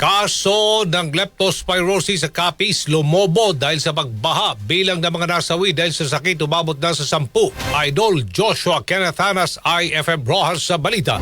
Kaso ng leptospirosis sa kapis lumobo dahil sa pagbaha bilang ng mga nasawi dahil sa sakit umabot na sa sampu. Idol Joshua Kenneth Hanas, IFM Rojas sa balita.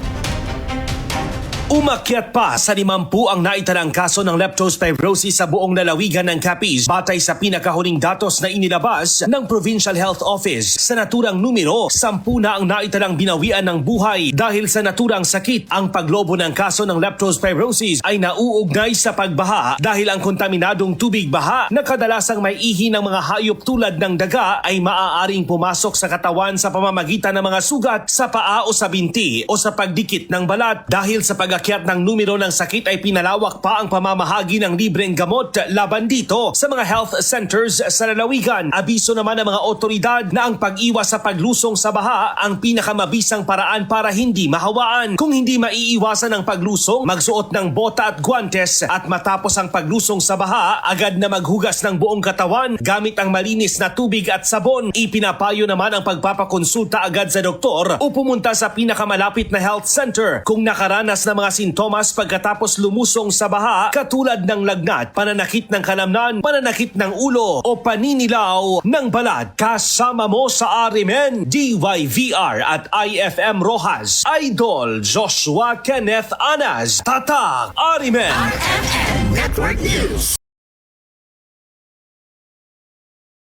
Umakyat pa sa limampu ang naitanang kaso ng leptospirosis sa buong lalawigan ng Capiz batay sa pinakahuling datos na inilabas ng Provincial Health Office. Sa naturang numero, sampu na ang naitanang binawian ng buhay dahil sa naturang sakit. Ang paglobo ng kaso ng leptospirosis ay nauugnay sa pagbaha dahil ang kontaminadong tubig baha na kadalasang may ihi ng mga hayop tulad ng daga ay maaaring pumasok sa katawan sa pamamagitan ng mga sugat sa paa o sa binti o sa pagdikit ng balat dahil sa pag pag-akyat ng numero ng sakit ay pinalawak pa ang pamamahagi ng libreng gamot laban dito sa mga health centers sa lalawigan. Abiso naman ng mga otoridad na ang pag-iwas sa paglusong sa baha ang pinakamabisang paraan para hindi mahawaan. Kung hindi maiiwasan ang paglusong, magsuot ng bota at guantes at matapos ang paglusong sa baha, agad na maghugas ng buong katawan gamit ang malinis na tubig at sabon. Ipinapayo naman ang pagpapakonsulta agad sa doktor o pumunta sa pinakamalapit na health center kung nakaranas na mga sintomas pagkatapos lumusong sa baha katulad ng lagnat, pananakit ng kalamnan, pananakit ng ulo o paninilaw ng balat. Kasama mo sa Arimen, DYVR at IFM Rojas, Idol Joshua Kenneth Anas, Tatak Arimen. RMN Network News.